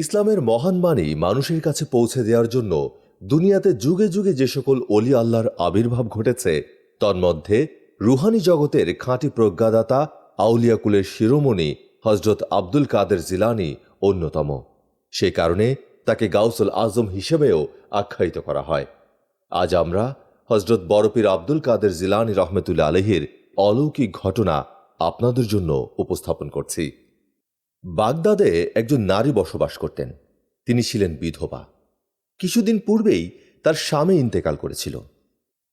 ইসলামের মহান বাণী মানুষের কাছে পৌঁছে দেওয়ার জন্য দুনিয়াতে যুগে যুগে যে সকল অলি আল্লাহর আবির্ভাব ঘটেছে, তন্মধ্যে রুহানি জগতের খাঁটি প্রজ্ঞাদাতা আউলিয়াকুলের শিরোমণি হজরত আব্দুল কাদের জিলানি অন্যতম। সে কারণে তাকে গাউসুল আজম হিসেবেও আখ্যায়িত করা হয়। আজ আমরা হজরত বরপীর আব্দুল কাদের জিলানি রহমতুল্লা আলহির অলৌকিক ঘটনা আপনাদের জন্য উপস্থাপন করছি। বাগদাদে একজন নারী বসবাস করতেন। তিনি ছিলেন বিধবা। কিছুদিন পূর্বেই তার স্বামী ইন্তেকাল করেছিল।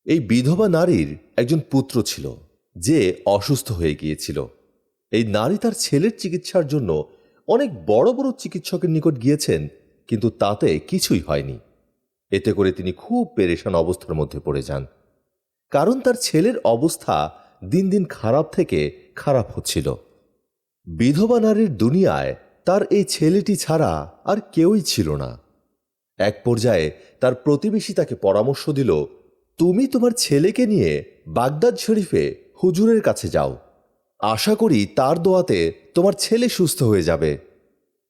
এই বিধবা নারীর একজন পুত্র ছিল, যে অসুস্থ হয়ে গিয়েছিল। এই নারী তার ছেলের চিকিৎসার জন্য অনেক বড় বড় চিকিৎসকের নিকট গিয়েছেন, কিন্তু তাতে কিছুই হয়নি। এতে করে তিনি খুব পেরেশান অবস্থার মধ্যে পড়ে যান। কারণ তার ছেলের অবস্থা দিন দিন খারাপ থেকে খারাপ হচ্ছিল। বিধবা নারীর দুনিয়ায় তার এই ছেলেটি ছাড়া আর কেউই ছিল না। এক পর্যায়ে তার প্রতিবেশী তাকে পরামর্শ দিল, তুমি তোমার ছেলেকে নিয়ে বাগদাদ শরীফে হুজুরের কাছে যাও। আশা করি তার দোয়াতে তোমার ছেলে সুস্থ হয়ে যাবে।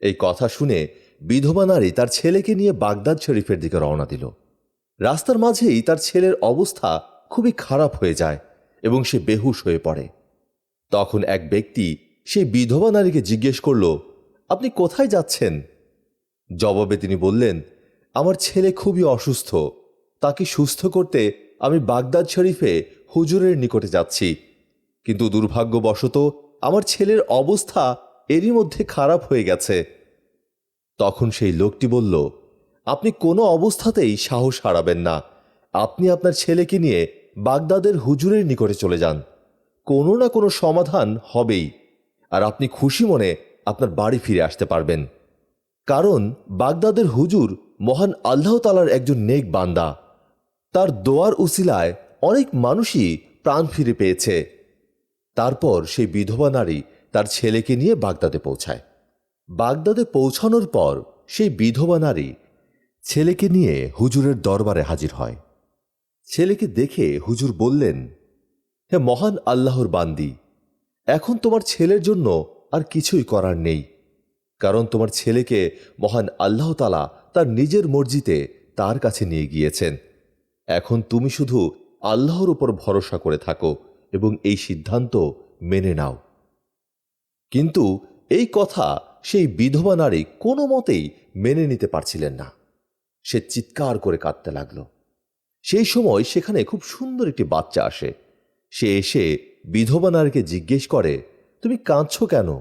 এই কথা শুনে বিধবা নারী তার ছেলেকে নিয়ে বাগদাদ শরীফের দিকে রওনা দিল। রাস্তার মাঝেই তার ছেলের অবস্থা খুবই খারাপ হয়ে যায় এবং সে বেহুশ হয়ে পড়ে। তখন এক ব্যক্তি সেই বিধবা নারীকে জিজ্ঞেস করল, আপনি কোথায় যাচ্ছেন? জবাবে তিনি বললেন, আমার ছেলে খুবই অসুস্থ। তাকে সুস্থ করতে আমি বাগদাদ শরীফে হুজুরের নিকটে যাচ্ছি। কিন্তু দুর্ভাগ্যবশত আমার ছেলের অবস্থা এরই মধ্যে খারাপ হয়ে গেছে। তখন সেই লোকটি বলল, আপনি কোনো অবস্থাতেই সাহস হারাবেন না। আপনি আপনার ছেলেকে নিয়ে বাগদাদের হুজুরের নিকটে চলে যান। কোনো না কোনো সমাধান হবেই। আর আপনি খুশি মনে আপনার বাড়ি ফিরে আসতে পারবেন। কারণ বাগদাদের হুজুর মহান আল্লাহ তালার একজন নেক বান্দা। তার দোয়ার উসিলায় অনেক মানুষই প্রাণ ফিরে পেয়েছে। তারপর সেই বিধবা নারী তার ছেলেকে নিয়ে বাগদাদে পৌঁছায়। বাগদাদে পৌঁছানোর পর সেই বিধবা নারী ছেলেকে নিয়ে হুজুরের দরবারে হাজির হয়। ছেলেকে দেখে হুজুর বললেন, হে মহান আল্লাহর বান্দি এখন তোমার ছেলের জন্য আর কিছুই করার নেই। কারণ তোমার ছেলেকে মহান আল্লাহ তালা তার নিজের মর্জিতে তার কাছে নিয়ে গিয়েছেন। এখন তুমি শুধু আল্লাহর উপর ভরসা করে থাকো এবং এই সিদ্ধান্ত মেনে নাও। কিন্তু এই কথা সেই বিধবা নারী কোনো মতেই মেনে নিতে পারছিলেন না। সে চিৎকার করে কাঁদতে লাগল। সেই সময় সেখানে খুব সুন্দর একটি বাচ্চা আসে। সে এসে বিধবা নারীকে জিজ্ঞেস করে, তুমি কাঁদছ কেন?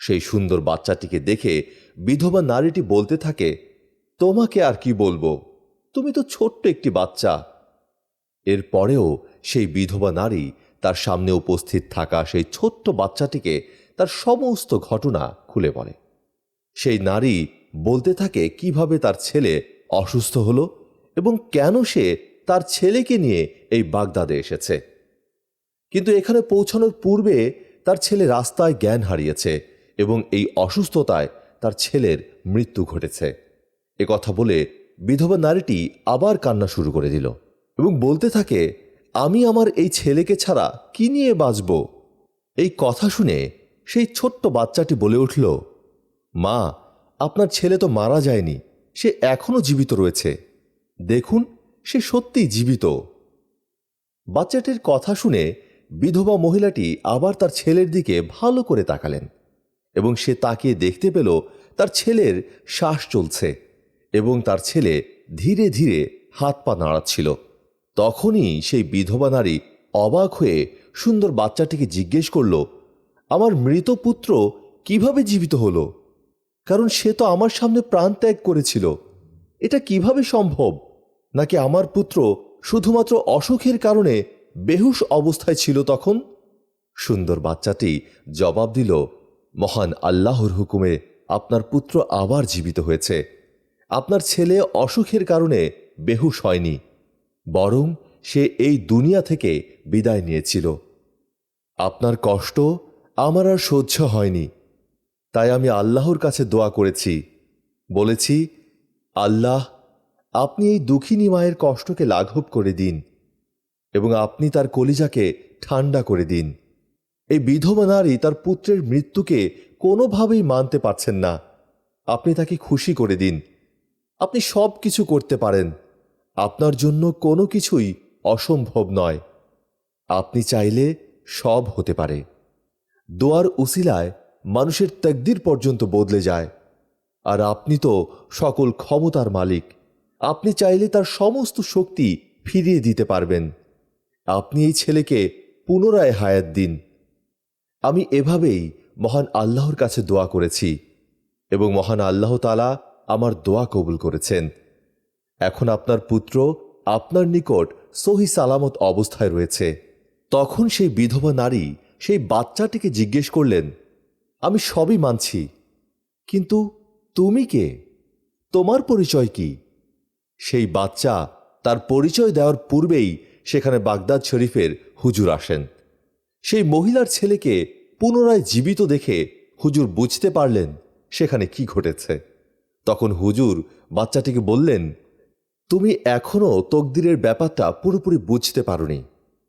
সেই সুন্দর বাচ্চাটিকে দেখে বিধবা নারীটি বলতে থাকে, তোমাকে আর কি বলব? তুমি তো ছোট্ট একটি বাচ্চা। এরপরেও সেই বিধবা নারী তার সামনে উপস্থিত থাকা সেই ছোট্ট বাচ্চাটিকে তার সমস্ত ঘটনা খুলে পড়ে সেই নারী বলতে থাকে কীভাবে তার ছেলে অসুস্থ হলো এবং কেন সে তার ছেলেকে নিয়ে এই বাগদাদে এসেছে। কিন্তু এখানে পৌঁছানোর পূর্বে তার ছেলে রাস্তায় জ্ঞান হারিয়েছে এবং এই অসুস্থতায় তার ছেলের মৃত্যু ঘটেছে। এ কথা বলে বিধবা নারীটি আবার কান্না শুরু করে দিল এবং বলতে থাকে, আমি আমার এই ছেলেকে ছাড়া কি নিয়ে বাঁচব? এই কথা শুনে সেই ছোট্ট বাচ্চাটি বলে উঠল, মা, আপনার ছেলে তো মারা যায়নি, সে এখনও জীবিত রয়েছে। দেখুন, সে সত্যিই জীবিত। বাচ্চাটির কথা শুনে বিধবা মহিলাটি আবার তার ছেলের দিকে ভালো করে তাকালেন এবং সে তাকিয়ে দেখতে পেল তার ছেলের শ্বাস চলছে এবং তার ছেলে ধীরে ধীরে হাত পা নাড়াচ্ছিল। তখনই সেই বিধবা নারী অবাক হয়ে সুন্দর বাচ্চাটিকে জিজ্ঞেস করল, আমার মৃত পুত্র কীভাবে জীবিত হলো? কারণ সে তো আমার সামনে প্রাণ ত্যাগ করেছিল। এটা কীভাবে সম্ভব? নাকি আমার পুত্র শুধুমাত্র অসুখের কারণে বেহুশ অবস্থায় ছিল তখন? সুন্দর বাচ্চাটি জবাব দিল, মহান আল্লাহর হুকুমে আপনার পুত্র আবার জীবিত হয়েছে। আপনার ছেলে অসুখের কারণে বেহুশ হয়নি, বরং সে এই দুনিয়া থেকে বিদায় নিয়েছিল। আপনার কষ্ট আমার আর সহ্য হয়নি, তাই আমি আল্লাহর কাছে দোয়া করেছি। বলেছি, আল্লাহ, আপনি এই দুঃখিনী মায়ের কষ্টকে লাঘব করে দিন। এবং আপনি তার কলিজাকে ঠান্ডা করে দিন। এই বিধবা নারী তার পুত্রের মৃত্যুকে কোনোভাবেই মানতে পারছেন না। আপনি তাকে খুশি করে দিন। আপনি সব কিছু করতে পারেন। আপনার জন্য কোনো কিছুই অসম্ভব নয়। আপনি চাইলে সব হতে পারে। দোয়ার উসিলায় মানুষের তকদির পর্যন্ত বদলে যায়। আর আপনি তো সকল ক্ষমতার মালিক। আপনি চাইলে তার সমস্ত শক্তি ফিরিয়ে দিতে পারবেন। আপনি এই ছেলেকে পুনরায় হায়াত দিন। আমি এভাবেই মহান আল্লাহর কাছে দোয়া করেছি এবং মহান আল্লাহ তালা আমার দোয়া কবুল করেছেন। এখন আপনার পুত্র আপনার নিকট সহি সালামত অবস্থায় রয়েছে। তখন সেই বিধবা নারী সেই বাচ্চাটিকে জিজ্ঞেস করলেন, আমি সবই মানছি, কিন্তু তুমি কে? তোমার পরিচয় কি? সেই বাচ্চা তার পরিচয় দেওয়ার পূর্বেই সেখানে বাগদাদ শরীফের হুজুর আসেন। সেই মহিলার ছেলেকে পুনরায় জীবিত দেখে হুজুর বুঝতে পারলেন সেখানে কি ঘটেছে। তখন হুজুর বাচ্চাটিকে বললেন, তুমি এখনও তকদিরের ব্যাপারটা পুরোপুরি বুঝতে পারোনি।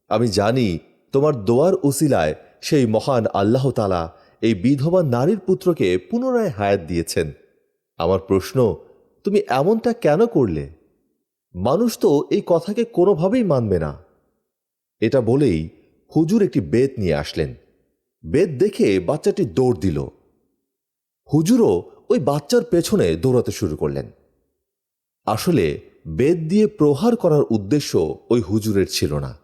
আমি জানি তোমার দোয়ার উসিলায় সেই মহান আল্লাহ তালা এই বিধবা নারীর পুত্রকে পুনরায় হায়াত দিয়েছেন। আমার প্রশ্ন, তুমি এমনটা কেন করলে? মানুষ তো এই কথাকে কোনোভাবেই মানবে না। এটা বলেই হুজুর একটি বেত নিয়ে আসলেন। বেত দেখে বাচ্চাটি দৌড় দিল। হুজুরও ওই বাচ্চার পেছনে দৌড়াতে শুরু করলেন। আসলে বেদ দিয়ে প্রহার করার উদ্দেশ্য ওই হুজুরের ছিল না।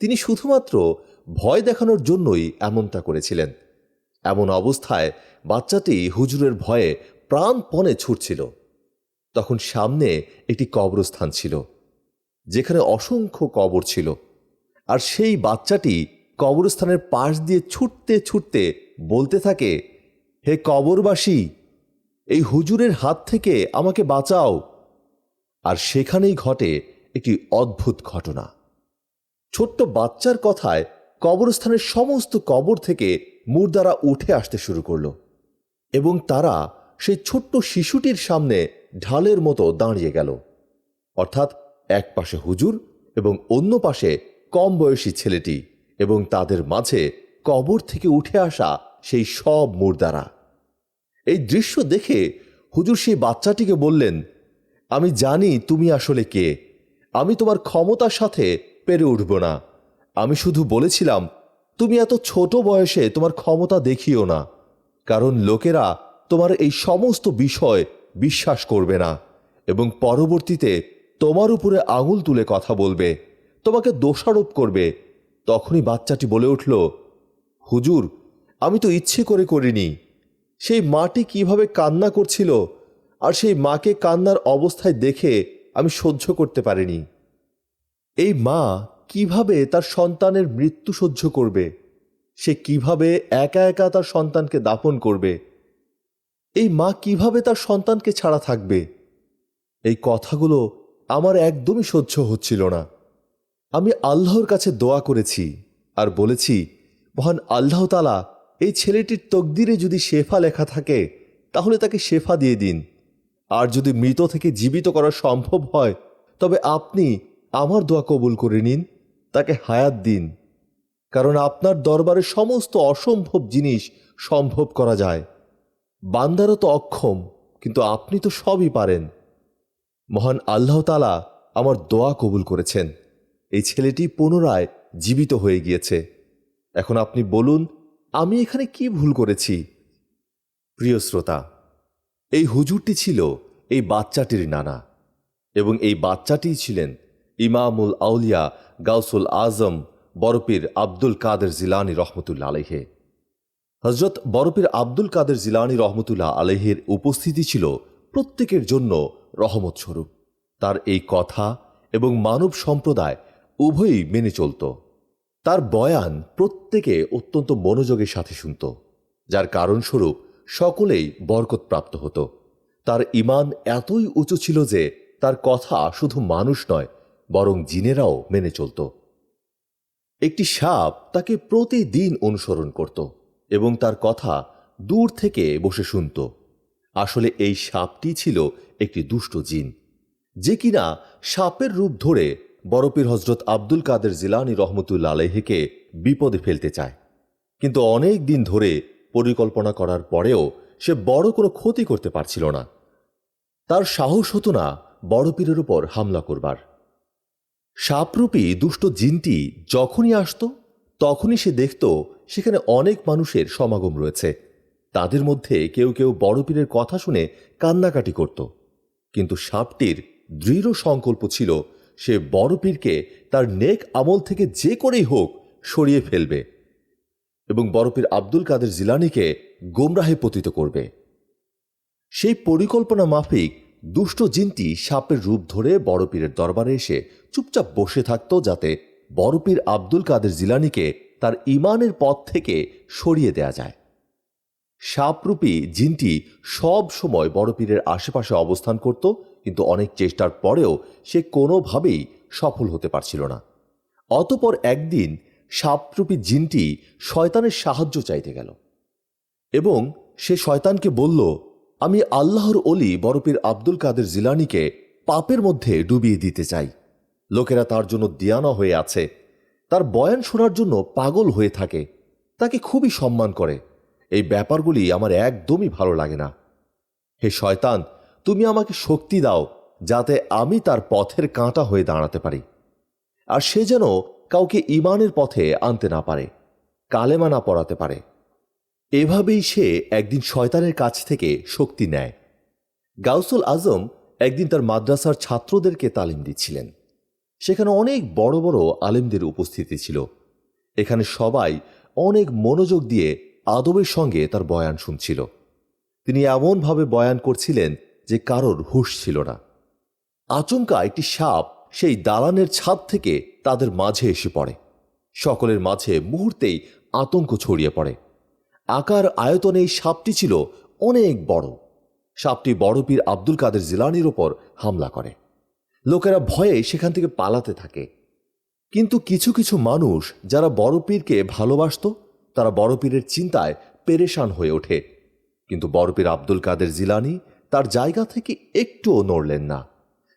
তিনি শুধুমাত্র ভয় দেখানোর জন্যই এমনটা করেছিলেন। এমন অবস্থায় বাচ্চাটি হুজুরের ভয়ে প্রাণপণে ছুটছিল। তখন সামনে একটি কবরস্থান ছিল, যেখানে অসংখ্য কবর ছিল। আর সেই বাচ্চাটি কবরস্থানের পাশ দিয়ে ছুটতে ছুটতে বলতে থাকে, হে কবরবাসী, এই হুজুরের হাত থেকে আমাকে বাঁচাও। আর সেখানেই ঘটে একটি অদ্ভুত ঘটনা। ছোট্ট বাচ্চার কথায় কবরস্থানের সমস্ত কবর থেকে মুর্দারা উঠে আসতে শুরু করল এবং তারা সেই ছোট্ট শিশুটির সামনে ঢালের মতো দাঁড়িয়ে গেল। অর্থাৎ এক পাশে হুজুর এবং অন্য পাশে কম বয়সী ছেলেটি এবং তাদের মাঝে কবর থেকে উঠে আসা সেই সব মুর্দারা। এই দৃশ্য দেখে হুজুর সেই বাচ্চাটিকে বললেন, আমি জানি তুমি আসলে কে। আমি তোমার ক্ষমতার সাথে পেরে উঠব না। আমি শুধু বলেছিলাম, তুমি এত ছোট বয়সে তোমার ক্ষমতা দেখিও না। কারণ লোকেরা তোমার এই সমস্ত বিষয় বিশ্বাস করবে না এবং পরবর্তীতে তোমার উপরে আঙুল তুলে কথা বলবে, তোমাকে দোষারোপ করবে। তখনই বাচ্চাটি বলে উঠল, হুজুর, আমি তো ইচ্ছে করে করিনি। সেই মাটি কীভাবে কান্না করছিল আর সেই মাকে কান্নার অবস্থায় দেখে আমি সহ্য করতে পারিনি। এই মা কীভাবে তার সন্তানের মৃত্যু সহ্য করবে? সে কীভাবে একা একা তার সন্তানকে দাফন করবে? এই মা কীভাবে তার সন্তানকে ছাড়া থাকবে? এই কথাগুলো আমার একদমই সহ্য হচ্ছিল না। আমি আল্লাহর কাছে দোয়া করেছি আর বলেছি, মহান আল্লাহ তালা এই ছেলেটির তকদিরে যদি শেফা লেখা থাকে, তাহলে তাকে শেফা দিয়ে দিন। আর যদি মৃত থেকে জীবিত করা সম্ভব হয়, তবে আপনি আমার দোয়া কবুল করে নিন, তাকে হায়াত দিন। কারণ আপনার দরবারে সমস্ত অসম্ভব জিনিস সম্ভব করা যায়। বান্দারও তো অক্ষম, কিন্তু আপনি তো সবই পারেন। মহান আল্লাহ তালা আমার দোয়া কবুল করেছেন। এই ছেলেটি পুনরায় জীবিত হয়ে গিয়েছে। এখন আপনি বলুন, আমি এখানে কি ভুল করেছি? প্রিয় শ্রোতা, এই হুজুরটি ছিল এই বাচ্চাটির নানা এবং এই বাচ্চাটিই ছিলেন ইমামুল আউলিয়া গাউসুল আজম বরপীর আব্দুল কাদের জিলানি রহমতুল্লা আলহে হজরত বরপীর আব্দুল কাদের জিলানি রহমতুল্লাহ আলহের উপস্থিতি ছিল প্রত্যেকের জন্য রহমত স্বরূপ তার এই কথা এবং মানব সম্প্রদায় উভয়ই মেনে চলত। তার বয়ান প্রত্যেকে অত্যন্ত মনোযোগের সাথে শুনত, যার কারণস্বরূপ সকলেই বরকত প্রাপ্ত হতো। তার ইমান এতই উঁচু ছিল যে তার কথা শুধু মানুষ নয়, বরং জিনেরাও মেনে চলত। একটি সাপ তাকে প্রতিদিন অনুসরণ করত। এবং তার কথা দূর থেকে বসে শুনত। আসলে এই সাপটি ছিল একটি দুষ্ট জিন। যে কিনা সাপের রূপ ধরে বরফির হজরত আব্দুল কাদের জিলানি রহমতুল্লা আলহিকে বিপদে ফেলতে চায়। কিন্তু অনেক দিন ধরে পরিকল্পনা করার পরেও সে বড় কোনো ক্ষতি করতে পারছিল না। তার সাহস হতো না বড় পীরের উপর হামলা করবার। সাপরূপী দুষ্ট জিনটি যখনই আসত, তখনই সে দেখত সেখানে অনেক মানুষের সমাগম রয়েছে। তাদের মধ্যে কেউ কেউ বড় পীরের কথা শুনে কান্নাকাটি করত। কিন্তু সাপটির দৃঢ় সংকল্প ছিল, সে বড় পীরকে তার নেক আমল থেকে যে করেই হোক সরিয়ে ফেলবে এবং বড় পীর আব্দুল কাদের জিলানিকে গোমরাহে পতিত করবে। সেই পরিকল্পনা মাফিক দুষ্ট জিনটি সাপের রূপ ধরে বড় পীরের দরবারে এসে চুপচাপ বসে থাকত যাতে বড় পীর আব্দুল কাদের জিলানিকে তার ইমানের পথ থেকে সরিয়ে দেয়া যায়। সাপরূপী জিনটি সব সময় বড় পীরের আশেপাশে অবস্থান করত, কিন্তু অনেক চেষ্টার পরেও সে কোনোভাবেই সফল হতে পারছিল না। অতপর একদিন সাপরূপী জিনটি শয়তানের সাহায্য চাইতে গেল এবং সে শয়তানকে বলল, আমি আল্লাহর অলি বরফির আব্দুল কাদের জিলানিকে পাপের মধ্যে ডুবিয়ে দিতে চাই। লোকেরা তার জন্য দিয়ানা হয়ে আছে। তার বয়ান শোনার জন্য পাগল হয়ে থাকে। তাকে খুবই সম্মান করে। এই ব্যাপারগুলি আমার একদমই ভালো লাগে না। হে শয়তান, তুমি আমাকে শক্তি দাও, যাতে আমি তার পথের কাঁটা হয়ে দাঁড়াতে পারি। আর সে যেন কাউকে ইমানের পথে আনতে না পারে, কালেমা না পড়াতে পারে। এভাবেই সে একদিন শয়তানের কাছ থেকে শক্তি নেয়। গাউসুল আজম একদিন তার মাদ্রাসার ছাত্রদেরকে তালিম দিচ্ছিলেন। সেখানে অনেক বড় বড় আলেমদের উপস্থিতি ছিল। এখানে সবাই অনেক মনোযোগ দিয়ে আদবের সঙ্গে তার বয়ান শুনছিল। তিনি এমনভাবে বয়ান করছিলেন যে কারোর হুঁশ ছিল না। আচমকা একটি সাপ সেই দালানের ছাদ থেকে তাদের মাঝে এসে পড়ে। সকলের মাঝে মুহূর্তেই আতঙ্ক ছড়িয়ে পড়ে। আকার আয়তনে এই সাপটি ছিল অনেক বড়। সাপটি বড় পীর আব্দুল কাদের জিলানির ওপর হামলা করে। লোকেরা ভয়ে সেখান থেকে পালাতে থাকে। কিন্তু কিছু কিছু মানুষ যারা বড় পীরকে ভালোবাসত, তারা বড় পীরের চিন্তায় পেরেশান হয়ে ওঠে। কিন্তু বড় পীর আব্দুল কাদের জিলানি তার জায়গা থেকে একটুও নড়লেন না।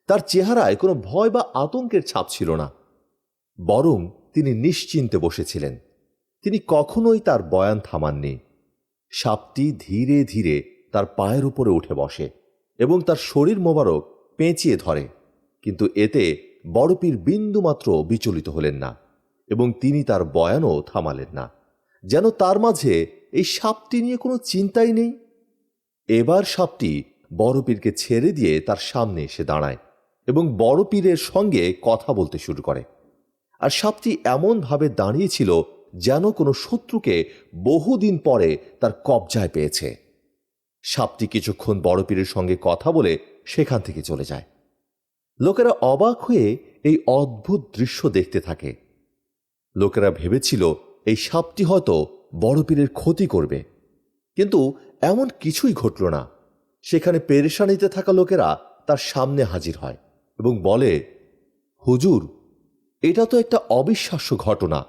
তার চেহারায় কোনো ভয় বা আতঙ্কের ছাপ ছিল না। বরং তিনি নিশ্চিন্তে বসেছিলেন। তিনি কখনোই তার বয়ান থামাননি। সাপটি ধীরে ধীরে তার পায়ের উপরে উঠে বসে এবং তার শরীর মোবারক পেঁচিয়ে ধরে। কিন্তু এতে বড়পীর বিন্দুমাত্র বিচলিত হলেন না এবং তিনি তার বয়ানও থামালেন না। যেন তার মাঝে এই সাপটি নিয়ে কোনো চিন্তাই নেই। এবার সাপটি বড়পীরকে ছেড়ে দিয়ে তার সামনে এসে দাঁড়ায় এবং বড়পীরের সঙ্গে কথা বলতে শুরু করে। আর সাপটি এমনভাবে দাঁড়িয়েছিল যেন কোনো শত্রুকে বহুদিন পরে তার কবজায় পেয়েছে। সাপটি কিছুক্ষণ বড় পীরের সঙ্গে কথা বলে সেখান থেকে চলে যায়। লোকেরা অবাক হয়ে এই অদ্ভুত দৃশ্য দেখতে থাকে। লোকেরা ভেবেছিল এই সাপটি হয়তো বড় পীরের ক্ষতি করবে। কিন্তু এমন কিছুই ঘটল না। সেখানে পেরেশানিতে থাকা লোকেরা তার সামনে হাজির হয় এবং বলে, হুজুর, এটা তো একটা অবিশ্বাস্য ঘটনা।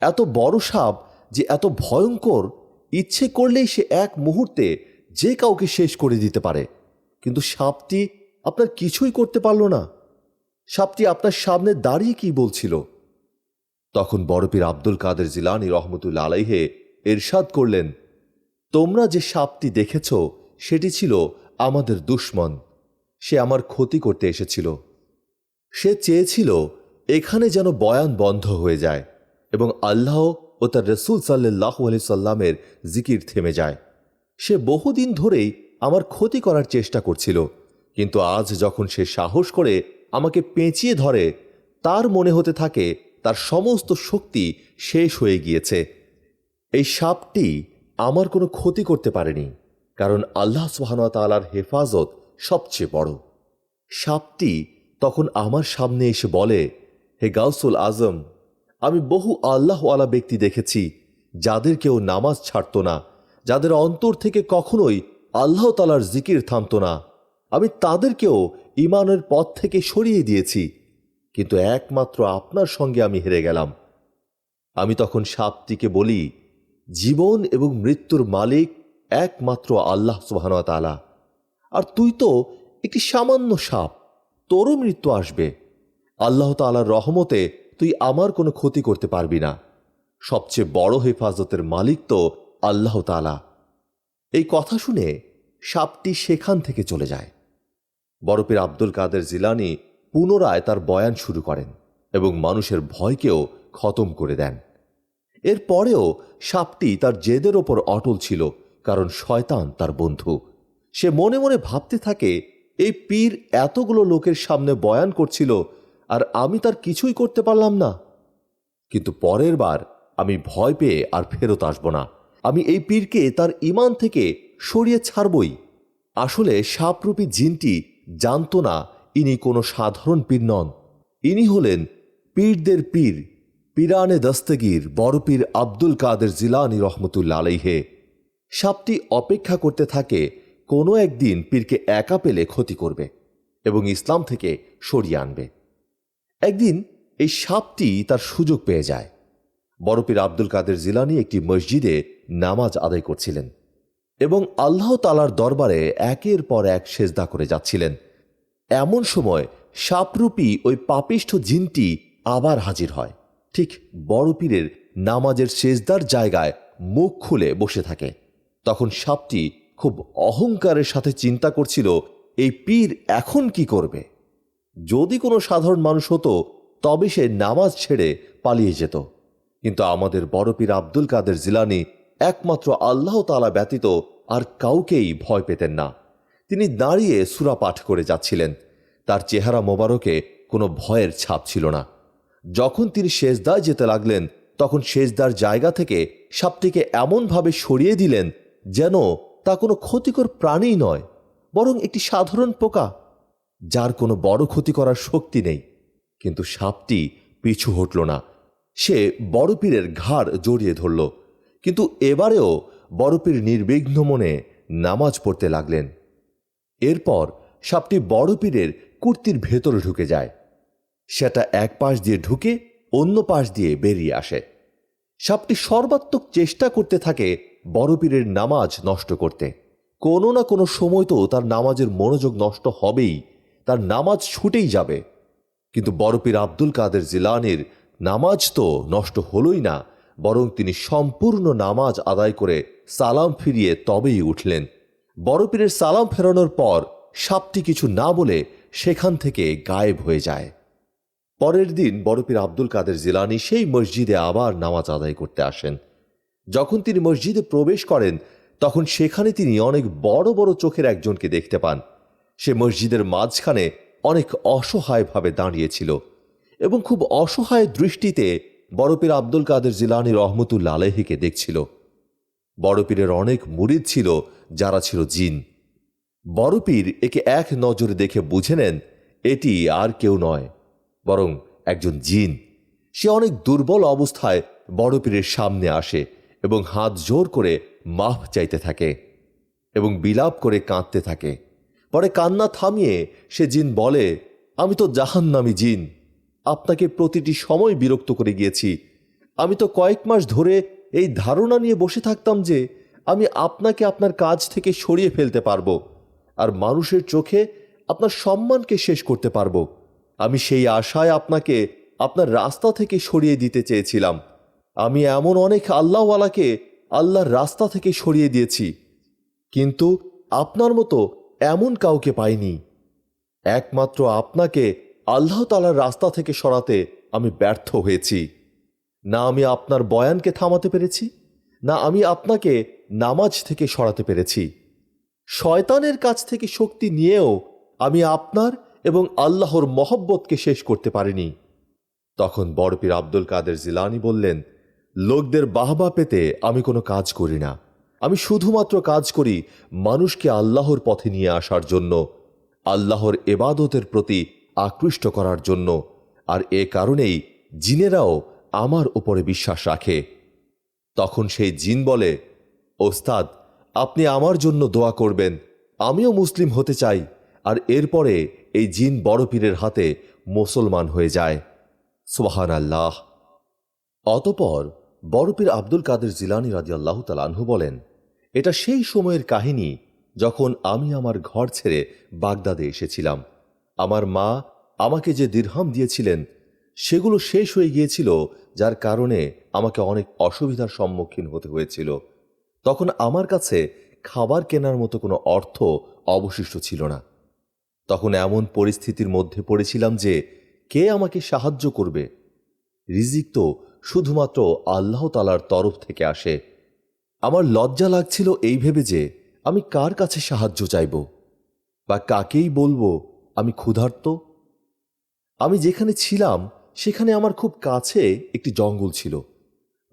এত বড় সাপ যে এত ভয়ঙ্কর, ইচ্ছে করলেই সে এক মুহূর্তে যে কাউকে শেষ করে দিতে পারে। কিন্তু সাপটি আপনার কিছুই করতে পারল না। সাপটি আপনার সামনে দাঁড়িয়ে কি বলছিল? তখন বড়পীর আব্দুল কাদের জিলানি রহমতুল্লা আলাইহে এরশাদ করলেন, তোমরা যে সাপটি দেখেছ, সেটি ছিল আমাদের দুশ্মন। সে আমার ক্ষতি করতে এসেছিল। সে চেয়েছিল এখানে যেন বয়ান বন্ধ হয়ে যায় এবং আল্লাহ ও তার রসুল সাল্লাহ আলি সাল্লামের জিকির থেমে যায়। সে বহুদিন ধরেই আমার ক্ষতি করার চেষ্টা করছিল। কিন্তু আজ যখন সে সাহস করে আমাকে পেঁচিয়ে ধরে, তার মনে হতে থাকে তার সমস্ত শক্তি শেষ হয়ে গিয়েছে। এই সাপটি আমার কোনো ক্ষতি করতে পারেনি, কারণ আল্লাহ সুহানতালার হেফাজত সবচেয়ে বড়। সাপটি তখন আমার সামনে এসে বলে, হে গাউসুল আজম, আমি বহু আল্লাহওয়ালা ব্যক্তি দেখেছি, যাদের কেউ নামাজ ছাড়ত না, যাদের অন্তর থেকে কখনোই আল্লাহ তালার জিকির থামত না। আমি তাদেরকেও ইমানের পথ থেকে সরিয়ে দিয়েছি, কিন্তু একমাত্র আপনার সঙ্গে আমি হেরে গেলাম। আমি তখন সাপটিকে বলি, জীবন এবং মৃত্যুর মালিক একমাত্র আল্লাহ সুবাহতালা আর তুই তো একটি সামান্য সাপ, তোরও মৃত্যু আসবে। আল্লাহ তালার রহমতে তুই আমার কোনো ক্ষতি করতে পারবি না। সবচেয়ে বড় হেফাজতের মালিক তো আল্লাহ তালা এই কথা শুনে সাপটি সেখান থেকে চলে যায়। বরফের আব্দুল কাদের জিলানি পুনরায় তার বয়ান শুরু করেন এবং মানুষের ভয়কেও খতম করে দেন। এরপরেও সাপটি তার জেদের ওপর অটল ছিল, কারণ শয়তান তার বন্ধু। সে মনে মনে ভাবতে থাকে, এই পীর এতগুলো লোকের সামনে বয়ান করছিল আর আমি তার কিছুই করতে পারলাম না। কিন্তু পরের বার আমি ভয় পেয়ে আর ফেরত আসব না। আমি এই পীরকে তার ইমান থেকে সরিয়ে ছাড়বই। আসলে সাপরূপী জিনটি জানত না ইনি কোনো সাধারণ পীর নন। ইনি হলেন পীরদের পীর, পিরানে দস্তগীর, বড় পীর আব্দুল কাদের জিলানি রহমতুল্লা আলাইহে। সাপটি অপেক্ষা করতে থাকে কোনো একদিন পীরকে একা পেলে ক্ষতি করবে এবং ইসলাম থেকে সরিয়ে আনবে। একদিন এই সাপটি তার সুযোগ পেয়ে যায়। বড় পীর আব্দুল কাদের জিলানি একটি মসজিদে নামাজ আদায় করছিলেন। এবং আল্লাহ তালার দরবারে একের পর এক সেজদা করে যাচ্ছিলেন। এমন সময় সাপরূপী ওই পাপিষ্ঠ জিনটি আবার হাজির হয়। ঠিক বড় পীরের নামাজের সেজদার জায়গায় মুখ খুলে বসে থাকে। তখন সাপটি খুব অহংকারের সাথে চিন্তা করছিল, এই পীর এখন কি করবে? যদি কোনো সাধারণ মানুষ হতো, তবে সে নামাজ ছেড়ে পালিয়ে যেত। কিন্তু আমাদের বড় পীর আব্দুল কাদের জিলানি একমাত্র আল্লাহ তালা ব্যতীত আর কাউকেই ভয় পেতেন না। তিনি দাঁড়িয়ে সুরা পাঠ করে যাচ্ছিলেন। তার চেহারা মোবারকে কোনো ভয়ের ছাপ ছিল না। যখন তিনি শেষদায় যেতে লাগলেন, তখন শেষদার জায়গা থেকে সাপটিকে এমনভাবে সরিয়ে দিলেন যেন তা কোনো ক্ষতিকর প্রাণী নয়, বরং একটি সাধারণ পোকা, যার কোনো বড় ক্ষতি করার শক্তি নেই। কিন্তু সাপটি পিছু হটল না। সে বড় পীরের ঘাড় জড়িয়ে ধরল। কিন্তু এবারেও বড় পীর নির্বিঘ্ন মনে নামাজ পড়তে লাগলেন। এরপর সাপটি বড় পীরের কুর্তির ভেতরে ঢুকে যায়। সেটা এক পাশ দিয়ে ঢুকে অন্য পাশ দিয়ে বেরিয়ে আসে। সাপটি সর্বাত্মক চেষ্টা করতে থাকে বড় পীরের নামাজ নষ্ট করতে। কোনো না কোনো সময় তো তার নামাজের মনোযোগ নষ্ট হবেই, তার নামাজ ছুটেই যাবে। কিন্তু বড় পীর আব্দুল কাদের জিলানির নামাজ তো নষ্ট হলই না। বরং তিনি সম্পূর্ণ নামাজ আদায় করে সালাম ফিরিয়ে তবেই উঠলেন। বড় পীরের সালাম ফেরানোর পর সাপটি কিছু না বলে সেখান থেকে গায়েব হয়ে যায়। পরের দিন বড় পীর আব্দুল কাদের জিলানি সেই মসজিদে আবার নামাজ আদায় করতে আসেন। যখন তিনি মসজিদে প্রবেশ করেন, তখন সেখানে তিনি অনেক বড় বড় চোখের একজনকে দেখতে পান। সে মসজিদের মাঝখানে অনেক অসহায়ভাবে দাঁড়িয়েছিল এবং খুব অসহায় দৃষ্টিতে বড়পীর আব্দুল কাদের জিলানি রহমতুল্লা আলহিকে দেখছিল। বড়পীরের অনেক মুরিদ ছিল, যারা ছিল জিন। বড়পীর একে এক নজরে দেখে বুঝে নেন, এটি আর কেউ নয়, বরং একজন জিন। সে অনেক দুর্বল অবস্থায় বড়পীরের সামনে আসে এবং হাত জোর করে মাফ চাইতে থাকে এবং বিলাপ করে কাঁদতে থাকে। পরে কান্না থামিয়ে সে জিন বলে, আমি তো জাহান্নামি জিন। আপনাকে প্রতিটি সময় বিরক্ত করে গিয়েছি। আমি তো কয়েক মাস ধরে এই ধারণা নিয়ে বসে থাকতাম যে আমি আপনাকে আপনার কাজ থেকে সরিয়ে ফেলতে পারব আর মানুষের চোখে আপনার সম্মানকে শেষ করতে পারব। আমি সেই আশায় আপনাকে আপনার রাস্তা থেকে সরিয়ে দিতে চেয়েছিলাম। আমি এমন অনেক আল্লাহওয়ালাকে আল্লাহর রাস্তা থেকে সরিয়ে দিয়েছি, কিন্তু আপনার মতো এমন কাউকে পাইনি। একমাত্র আপনাকে আল্লাহ তালার রাস্তা থেকে সরাতে আমি ব্যর্থ হয়েছি। না আমি আপনার বয়ানকে থামাতে পেরেছি, না আমি আপনাকে নামাজ থেকে সরাতে পেরেছি। শয়তানের কাছ থেকে শক্তি নিয়েও আমি আপনার এবং আল্লাহর মহব্বতকে শেষ করতে পারিনি। তখন বড়পীর আব্দুল কাদের জিলানি বললেন, লোকদের বাহবা পেতে আমি কোনো কাজ করি না। আমি শুধুমাত্র কাজ করি মানুষকে আল্লাহর পথে নিয়ে আসার জন্য। আল্লাহর এবাদতের প্রতি আকৃষ্ট করার জন্য। আর এ কারণেই জিনেরাও আমার উপরে বিশ্বাস রাখে। তখন সেই জিন বলে, ওস্তাদ, আপনি আমার জন্য দোয়া করবেন। আমিও মুসলিম হতে চাই। আর এরপরে এই জিন বড় পীরের হাতে মুসলমান হয়ে যায়। সুবাহান আল্লাহ অতপর বড় পীর আব্দুল কাদের জিলানি রাজি আল্লাহ তালাহু বলেন, এটা সেই সময়ের কাহিনী যখন আমি আমার ঘর ছেড়ে বাগদাদে এসেছিলাম। আমার মা আমাকে যে দীর্হাম দিয়েছিলেন, সেগুলো শেষ হয়ে গিয়েছিল, যার কারণে আমাকে অনেক অসুবিধার সম্মুখীন হতে হয়েছিল। তখন আমার কাছে খাবার কেনার মতো কোনো অর্থ অবশিষ্ট ছিল না। তখন এমন পরিস্থিতির মধ্যে পড়েছিলাম যে, কে আমাকে সাহায্য করবে? রিজিক তো শুধুমাত্র আল্লাহ তালার তরফ থেকে আসে। আমার লজ্জা লাগছিল এই ভেবে যে, আমি কার কাছে সাহায্য চাইব? বা কাকেই বলব, আমি ক্ষুধার্ত? আমি যেখানে ছিলাম, সেখানে আমার খুব কাছে একটি জঙ্গল ছিল।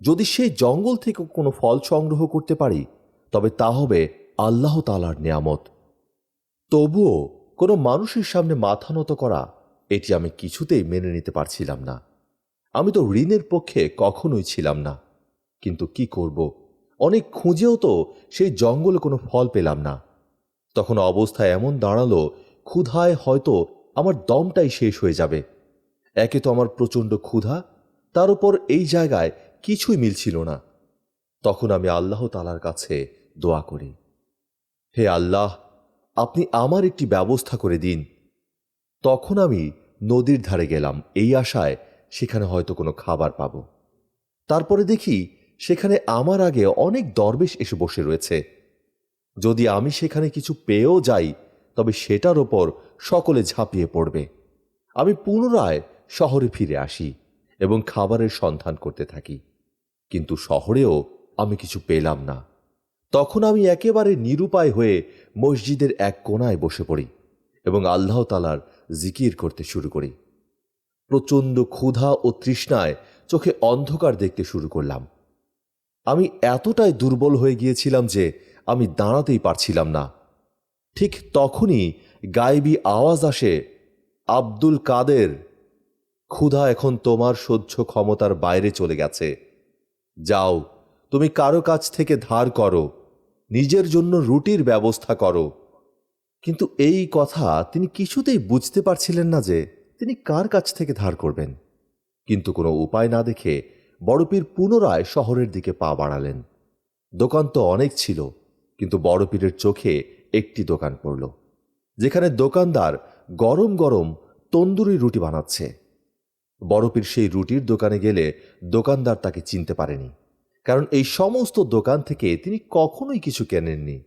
যদি সেই জঙ্গল থেকে কোনো ফল সংগ্রহ করতে পারি, তবে তা হবে আল্লাহ তালার নিয়ামত। তবুও কোনো মানুষের সামনে মাথা নত করা, এটি আমি কিছুতেই মেনে নিতে পারছিলাম না। আমি তো ঋণের পক্ষে কখনোই ছিলাম না। কিন্তু কি করব? অনেক খুঁজেও তো সেই জঙ্গলে কোনো ফল পেলাম না। তখন অবস্থা এমন দাঁড়াল, ক্ষুধায় হয়তো আমার দমটাই শেষ হয়ে যাবে। একে তো আমার প্রচণ্ড ক্ষুধা, তার উপর এই জায়গায় কিছুই মিলছিল না। তখন আমি আল্লাহ তালার কাছে দোয়া করি। হে আল্লাহ, আপনি আমার একটি ব্যবস্থা করে দিন। তখন আমি নদীর ধারে গেলাম, এই আশায় সেখানে হয়তো কোনো খাবার পাব। তারপরে দেখি সেখানে আমার আগে অনেক দরবেশ এসে বসে রয়েছে। যদি আমি সেখানে কিছু পেয়েও যাই তবে সেটার ওপর সকলে ঝাঁপিয়ে পড়বে। আমি পুনরায় শহরে ফিরে আসি এবং খাবারের সন্ধান করতে থাকি। কিন্তু শহরেও আমি কিছু পেলাম না। তখন আমি একেবারে নিরুপায় হয়ে মসজিদের এক কোনায় বসে পড়ি এবং আল্লাহ তালার জিকির করতে শুরু করি। প্রচণ্ড ক্ষুধা ও তৃষ্ণায় চোখে অন্ধকার দেখতে শুরু করলাম। আমি এতটাই দুর্বল হয়ে গিয়েছিলাম যে আমি দাঁড়াতেই পারছিলাম না। ঠিক তখনই গায়েবী আওয়াজ আসে, আব্দুল কাদের, ক্ষুধা এখন তোমার সহ্য ক্ষমতার বাইরে চলে গেছে। যাও, তুমি কারও কাছ থেকে ধার করো, নিজের জন্য রুটির ব্যবস্থা করো। কিন্তু এই কথা তিনি কিছুতেই বুঝতে পারছিলেন না যে তিনি কার কাছ থেকে ধার করবেন। কিন্তু কোনো উপায় না দেখে বড়পীর পুনরায় শহরের দিকে পা বাড়ালেন। দোকান তো অনেক ছিল, কিন্তু বড়পীরের চোখে একটি দোকান পড়ল, যেখানে দোকানদার গরম গরম তন্দুরি রুটি বানাচ্ছে। বড়পীর সেই রুটির দোকানে গেলে দোকানদার তাকে চিনতে পারেনি, কারণ এই সমস্ত দোকান থেকে তিনি কখনোই কিছু কেনেননি।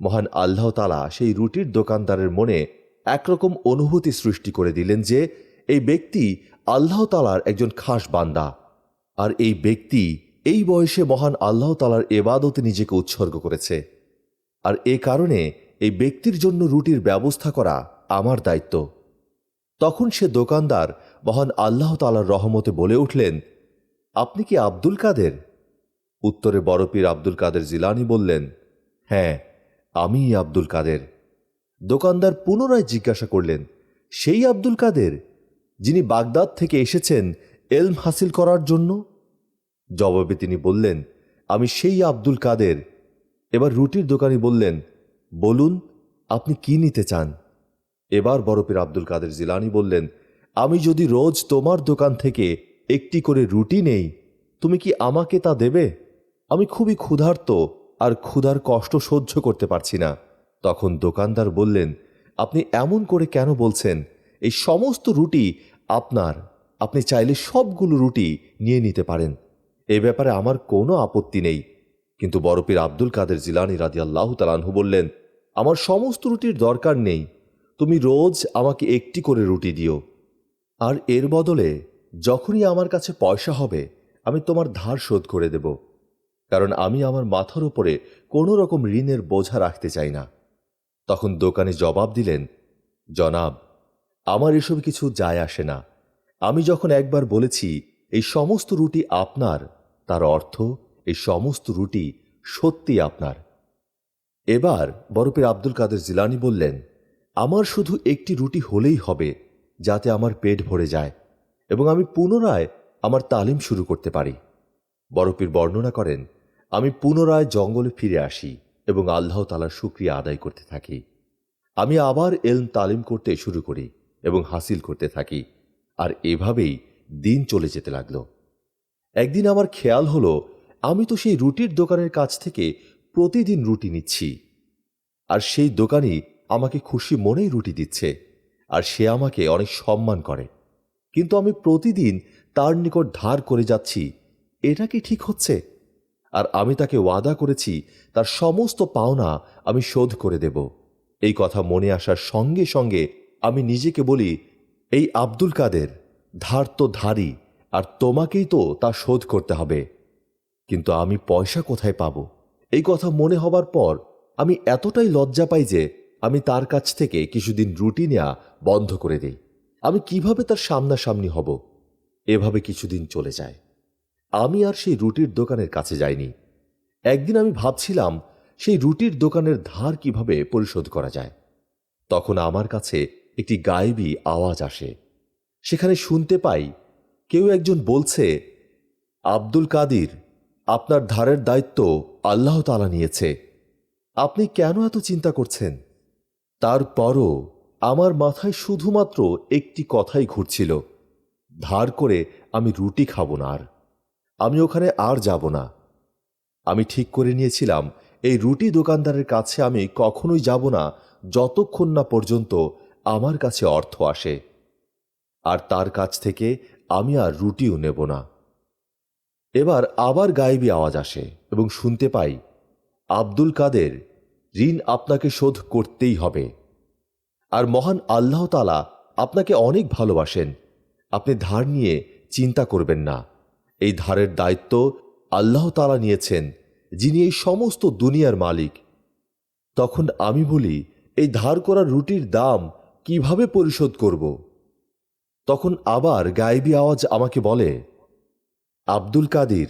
মহান আল্লাহ তালা সেই রুটির দোকানদারের মনে একরকম অনুভূতি সৃষ্টি করে দিলেন যে, এই ব্যক্তি আল্লাহ তালার একজন খাস বান্দা, আর এই ব্যক্তি এই বয়সে মহান আল্লাহ তালার এবাদতে নিজেকে উৎসর্গ করেছে। আর এ কারণে এই ব্যক্তির জন্য রুটির ব্যবস্থা করা আমার দায়িত্ব। তখন সে দোকানদার মহান আল্লাহ তালার রহমতে বলে উঠলেন, আপনি কি আব্দুল কাদের? উত্তরে বড়পীর আব্দুল কাদের জিলানি বললেন হ্যাঁ আমি আব্দুল কাদের। দোকানদার পুনরায় জিজ্ঞাসা করলেন, সেই আব্দুল কাদের, যিনি বাগদাদ থেকে এসেছেন, এলম হাসিল করার জন্য? জবাবে তিনি বললেন, আমি সেই আব্দুল কাদের এবার রুটির দোকানি বললেন, বলুন, আপনি কি নিতে চান? এবার বরফের আব্দুল কাদের জিলানি বললেন, আমি যদি রোজ তোমার দোকান থেকে একটি করে রুটি নেই, তুমি কি আমাকে তা দেবে? আমি খুবই ক্ষুধার্ত আর ক্ষুধার কষ্ট সহ্য করতে পারছি না। তখন দোকানদার বললেন, আপনি এমন করে কেন বলছেন? এই সমস্ত রুটি আপনার। আপনি চাইলে সবগুলো রুটি নিয়ে নিতে পারেন। এ ব্যাপারে আমার কোনো আপত্তি নেই। কিন্তু বরফের আব্দুল কাদের জিলানি রাজি আল্লাহ তালানহু বললেন, আমার সমস্ত রুটির দরকার নেই। তুমি রোজ আমাকে একটি করে রুটি দিও। আর এর বদলে যখনই আমার কাছে পয়সা হবে, আমি তোমার ধার শোধ করে দেব। কারণ আমি আমার মাথার উপরে কোনো রকম ঋণের বোঝা রাখতে চাই না। তখন দোকানে জবাব দিলেন, জনাব, আমার এসব কিছু যায় আসে না। আমি যখন একবার বলেছি, এই সমস্ত রুটি আপনার, তার অর্থ এই সমস্ত রুটি সত্যি আপনার। এবার বরফের আব্দুল কাদের জিলানি বললেন, আমার শুধু একটি রুটি হলেই হবে, যাতে আমার পেট ভরে যায় এবং আমি পুনরায় আমার তালিম শুরু করতে পারি। বরফির বর্ণনা করেন, আমি পুনরায় জঙ্গলে ফিরে আসি এবং আল্লাহ তালার শুক্রিয়া আদায় করতে থাকি। আমি আবার এলম তালিম করতে শুরু করি এবং হাসিল করতে থাকি। আর এভাবেই দিন চলে যেতে লাগল। একদিন আমার খেয়াল হলো আমি তো সেই রুটির দোকানের কাছ থেকে প্রতিদিন রুটি নিচ্ছি। আর সেই দোকানই আমাকে খুশি মনেই রুটি দিচ্ছে, আর সে আমাকে অনেক সম্মান করে। কিন্তু আমি প্রতিদিন তার নিকট ধার করে যাচ্ছি, এটা কি ঠিক হচ্ছে? আর আমি তাকে ওয়াদা করেছি, তার সমস্ত পাওনা আমি শোধ করে দেব। এই কথা মনে আসার সঙ্গে সঙ্গে আমি নিজেকে বলি, এই আব্দুল কাদের, ধার তো ধারই, আর তোমাকেই তো তা শোধ করতে হবে। কিন্তু আমি পয়সা কোথায় পাব? এই কথা মনে হবার পর আমি এতটাই লজ্জা পাই যে আমি তার কাছ থেকে কিছুদিন রুটি নেওয়া বন্ধ করে দেই। আমি কীভাবে তার সামনাসামনি হব? এভাবে কিছুদিন চলে যায়। আমি আর সেই রুটির দোকানের কাছে যাইনি। একদিন আমি ভাবছিলাম, সেই রুটির দোকানের ধার কীভাবে পরিশোধ করা যায়? তখন আমার কাছে একটি গায়েবী আওয়াজ আসে। সেখানে শুনতে পাই, কেউ একজন বলছে, আব্দুল কাদির আপনার ধারের দায়িত্ব আল্লাহ তালা নিয়েছে। আপনি কেন এত চিন্তা করছেন? তারপরও আমার মাথায় শুধুমাত্র একটি কথাই ঘুরছিল, ধার করে আমি রুটি খাব না আর। আমি ওখানে আর যাব না। আমি ঠিক করে নিয়েছিলাম, এই রুটি দোকানদারের কাছে আমি কখনোই যাব না যতক্ষণ না পর্যন্ত আমার কাছে অর্থ আসে। আর তার কাছ থেকে আমি আর রুটিও নেব না। এবার আবার গায়েবী আওয়াজ আসে এবং শুনতে পাই, আব্দুল কাদের ঋণ আপনাকে শোধ করতেই হবে। আর মহান আল্লাহ তালা আপনাকে অনেক ভালোবাসেন। আপনি ধার নিয়ে চিন্তা করবেন না। এই ধারের দায়িত্ব আল্লাহ তালা নিয়েছেন, যিনি এই সমস্ত দুনিয়ার মালিক। তখন আমি বলি, এই ধার করা রুটির দাম কীভাবে পরিশোধ করব? তখন আবার গায়েবী আওয়াজ আমাকে বলে আব্দুল কাদির,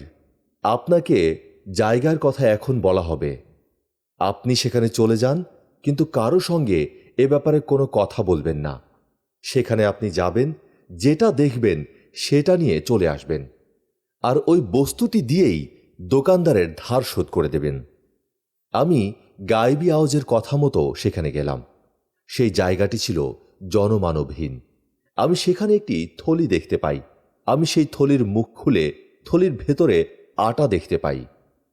আপনাকে জায়গার কথা এখন বলা হবে। আপনি সেখানে চলে যান, কিন্তু কারও সঙ্গে এ ব্যাপারে কোনো কথা বলবেন না। সেখানে আপনি যাবেন, যেটা দেখবেন সেটা নিয়ে চলে আসবেন। আর ওই বস্তুটি দিয়েই দোকানদারের ধার শোধ করে দেবেন। আমি গায়েবী আওয়াজের কথা মতো সেখানে গেলাম। সেই জায়গাটি ছিল জনমানবহীন। আমি সেখানে একটি থলি দেখতে পাই। আমি সেই থলির মুখ খুলে থলির ভেতরে আটা দেখতে পাই।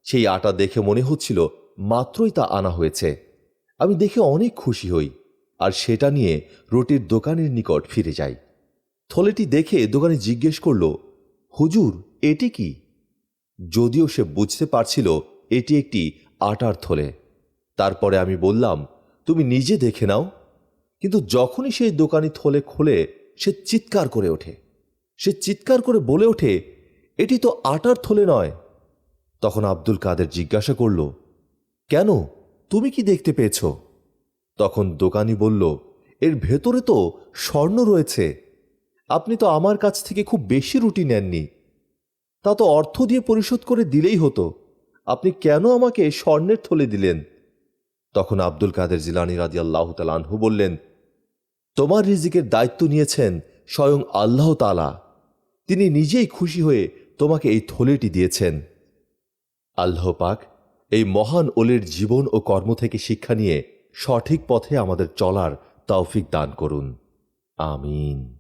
সেই আটা দেখে মনে হচ্ছিল মাত্রই তা আনা হয়েছে। আমি দেখে অনেক খুশি হই আর সেটা নিয়ে রুটির দোকানের নিকট ফিরে যাই। থলেটি দেখে দোকানে জিজ্ঞেস করল, হুজুর, এটি কি? যদিও সে বুঝতে পারছিল এটি একটি আটার থলে। তারপরে আমি বললাম, তুমি নিজে দেখে নাও। কিন্তু যখনই সেই দোকানি থলে খোলে সে চিৎকার করে ওঠে। সে চিৎকার করে বলে ওঠে, এটি তো আটার থলে নয়। তখন আব্দুল কাদের জিজ্ঞাসা করল, কেন? তুমি কি দেখতে পেয়েছ? তখন দোকানি বলল, এর ভেতরে তো স্বর্ণ রয়েছে। আপনি তো আমার কাছ থেকে খুব বেশি রুটি নেননি। তা তো অর্থ দিয়ে পরিশোধ করে দিলেই হতো। আপনি কেন আমাকে স্বর্ণের থলে দিলেন? তখন আব্দুল কাদের জিলানি রাজি আল্লাহ তালানহু বললেন, তোমার রিজিকের দায়িত্ব নিয়েছেন স্বয়ং আল্লাহ তালা তিনি নিজেই খুশি হয়ে তোমাকে এই থলেটি দিয়েছেন। আল্লাহ পাক এই মহান ওলের জীবন ও কর্ম থেকে শিক্ষা নিয়ে সঠিক পথে আমাদের চলার তৌফিক দান করুন। আমিন।